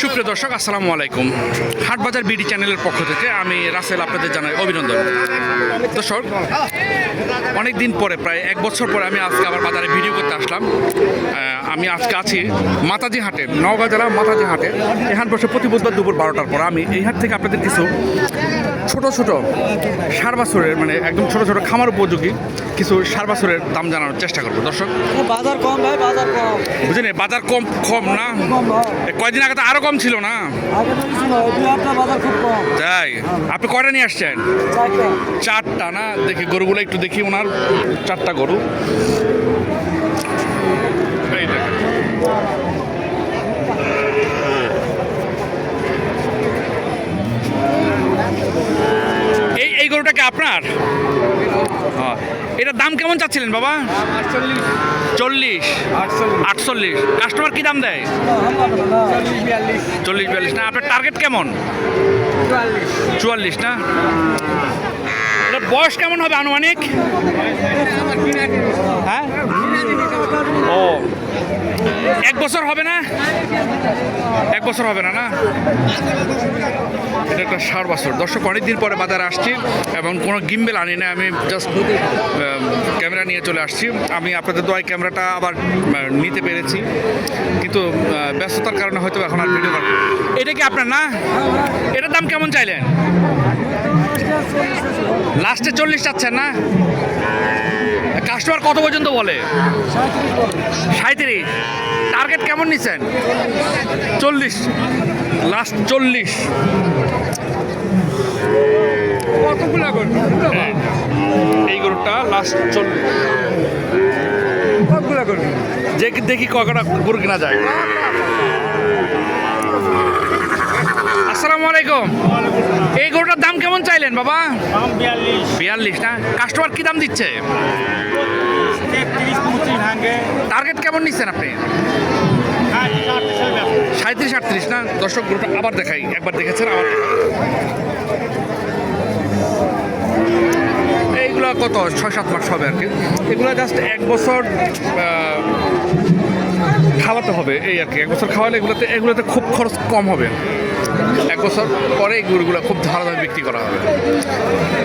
সুপ্রিয় দর্শক, আসসালামু আলাইকুম। হাটবাজার বিডি চ্যানেলের পক্ষ থেকে আমি রাসেল আপনাদের জানাই অভিনন্দন। দর্শক অনেক দিন পরে, প্রায় এক বছর পরে আমি আজকে আবার বাজারে ভিডিও করতে আসলাম। আমি আজকে আছি মাতাজি হাটে, নওগাঁ জেলার মাতাজি হাটে। এই হাট বসে প্রতি বুধবার দুপুর বারোটার পর। আমি এই হাট থেকে আপনাদের কিছু ছোট ছোট সার বাছুরের মানে একদম ছোট ছোট খামার উপযোগী কিছু সার বাছুরের দাম জানানোর চেষ্টা করব। দর্শক বাজার কম ভাই বাজার কম। বুঝলেন বাজার কম কম না? কয়দিন আগে তো আরও কম ছিল না? তাই? আপনি কয়টা নিয়ে আসছেন? চারটা না? দেখি গরুগুলো একটু দেখি ওনার চারটা গরু। এই গরুটাকে আপনার? হ্যাঁ। এটার দাম কেমন চাচ্ছিলেন বাবা? চল্লিশ। আটচল্লিশ। কাস্টমার কি দাম দেয়? চল্লিশ বিয়াল্লিশ। না আপনার টার্গেট কেমন? চুয়াল্লিশ না? বয়স কেমন হবে আনুমানিক? হ্যাঁ? ও। এক বছর হবে না? বছর হবে না না? এটা একটা ষাট বছর। দর্শক, অনেকদিন পরে বাজারে আসছি এবং কোনো গিম্বেল আনি না আমি জাস্ট ক্যামেরা নিয়ে চলে আসছি। আমি আপনাদের দোয়াই ক্যামেরাটা আবার নিতে পেরেছি। কিন্তু ব্যস্ততার কারণে হয়তো এখন আর ভিডিও এটা কি আপনার না? এটার দাম কেমন চাইলেন? লাস্টে চল্লিশ চাচ্ছেন না? কাস্টমার কত পর্যন্ত বলে? সাঁত্রিশ। টার্গেট কেমন নিচ্ছেন চল্লিশ। লাস্ট চল্লিশ। কতগুলা করবি এই গরুটা লাস্ট চল্লিশ কতগুলা করবি যে দেখি কটা গরু কিনা যায়। আসসালামু আলাইকুম। এই গরুটার দাম কেমন চাইলেন বাবা? বিয়াল্লিশ না? কাস্টমার কি দাম দিচ্ছে? টার্গেট কেমন নিচ্ছেন আপনি? সাঁত্রিশ আটত্রিশ, না? দর্শক গরুটা আবার দেখাই, একবার দেখেছেন, আবার এইগুলো কত? ছয়, সাত মাস হবে আর কি। এগুলো জাস্ট এক বছর খাওয়াতে হবে এই আর কি। এক বছর খাওয়ালে এগুলোতে এগুলোতে খুব খরচ কম হবে। এক বছর পরে এই গরুগুলো খুব ধারাভাবে বিক্রি করা হবে।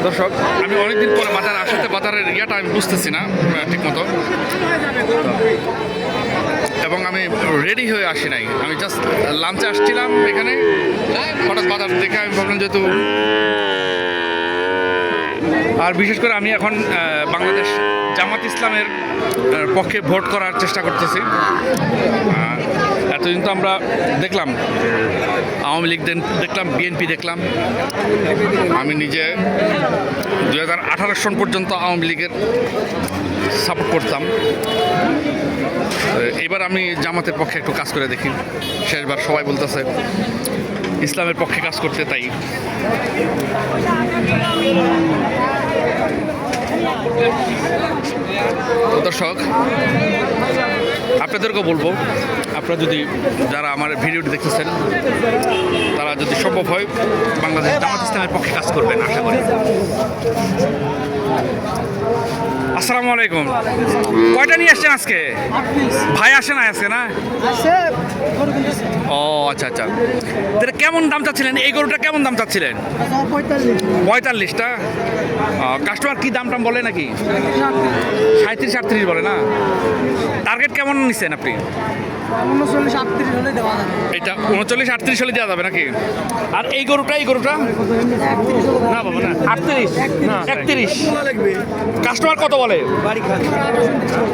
দর্শক, আমি অনেকদিন পরে বাজারে আসতে, বাজারের ইয়াটা আমি বুঝতেছি না ঠিক মতো এবং আমি রেডি হয়ে আসি নাই। আমি জাস্ট লাঞ্চে আসছিলাম এখানে। হঠাৎ বাজার দেখে আমি ভাবলাম যেহেতু আর বিশেষ করে আমি এখন বাংলাদেশ জামাত ইসলামের পক্ষে ভোট করার চেষ্টা করতেছি। এতদিন তো আমরা দেখলাম, আওয়ামী লীগ দেখলাম, বিএনপি দেখলাম। আমি নিজে দু হাজার আঠারো সন পর্যন্ত আওয়ামী লীগের সাপোর্ট করতাম। এবার আমি জামাতের পক্ষে একটু কাজ করে দেখি। শেষবার সবাই বলতেছে, ইসলামের পক্ষে কাজ করতে তাই। দর্শক আপনাদেরকেও বলব আপনারা যদি যারা আমার ভিডিওটি দেখতেছেন তারা যদি সম্ভব হয় বাংলাদেশ জামাত ইসলামের পক্ষে কাজ করবেন আশা করি। আসসালামু আলাইকুম। কয়টা নিয়ে আসছেন আজকে? ভাই আসে না আজকে না? ও আচ্ছা আচ্ছা। তাহলে কেমন দাম চাচ্ছিলেন? এই গরুটা কেমন দাম চাচ্ছিলেন? পঁয়তাল্লিশটা? কাস্টমার কি দাম টাম বলে নাকি? সাঁত্রিশ আটত্রিশ বলে না? টার্গেট কেমন নিচ্ছেন আপনি? উনচল্লিশ আটত্রিশ হলে দেওয়া যাবে। এটা উনচল্লিশ আটত্রিশ হলে দেওয়া যাবে নাকি? আর এই গরুটা এই গরুটা? না বাবা না। আটত্রিশ একত্রিশ। কাস্টমার কত বলে?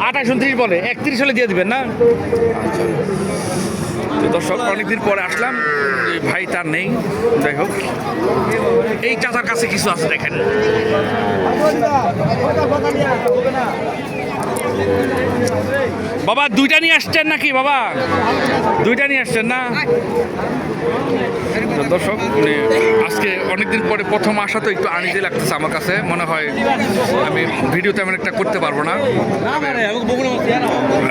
আঠাশ উনত্রিশ বলে। একত্রিশ হলে দিয়ে দিবেন না? দর্শক অনেকদিন পরে আসলাম। এই ভাই তার নেই। যাই হোক। এই চাচার কাছে কিছু আছে দেখেন। বাবা, দুইটা নিয়ে আসছেন নাকি বাবা? দুইটা নিয়ে আসছেন না? দর্শক মানে আজকে অনেকদিন পরে প্রথম আসা তো একটু আনিজে লাগতেছে আমার কাছে। মনে হয় আমি ভিডিও তেমন একটা করতে পারব না।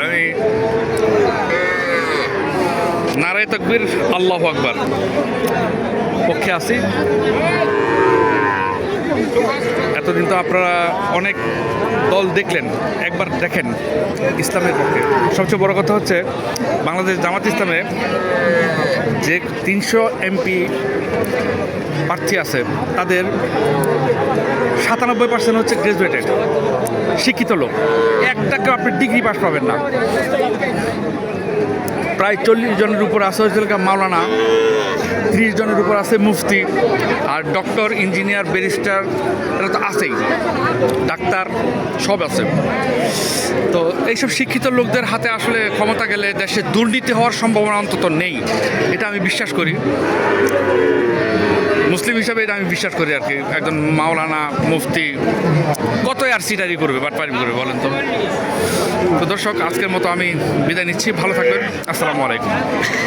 আমি নারায় তকবীর, আল্লাহ আকবার। পক্ষে আছি। এতদিন তো আপনারা অনেক দল দেখলেন, একবার দেখেন ইসলামের পক্ষে। সবচেয়ে বড় কথা হচ্ছে, বাংলাদেশ জামাত ইসলামে যে তিনশো এমপি প্রার্থী আছে, তাদের সাতানব্বই পার্সেন্ট হচ্ছে গ্রাজুয়েটেড শিক্ষিত লোক। একটাকেও আপনি ডিগ্রি পাস পাবেন না। প্রায় চল্লিশ জনের উপর আছে হচ্ছে মাওলানা, ত্রিশ জনের উপর আছে মুফতি আর ডক্টর, ইঞ্জিনিয়ার, ব্যারিস্টার, এরা তো আছেই। ডাক্তার সব আছে। তো এইসব শিক্ষিত লোকদের হাতে আসলে ক্ষমতা গেলে দেশে দুর্নীতি হওয়ার সম্ভাবনা অন্তত নেই, এটা আমি বিশ্বাস করি। মুসলিম হিসাবে এটা আমি বিশ্বাস করি আর কি। একজন মাওলানা, মুফতি কতই আর সিটারি করবে, বাটপারি করবে বলেন তো। তো দর্শক, আজকের মতো আমি বিদায় নিচ্ছি। ভালো থাকবেন। আসসালামু আলাইকুম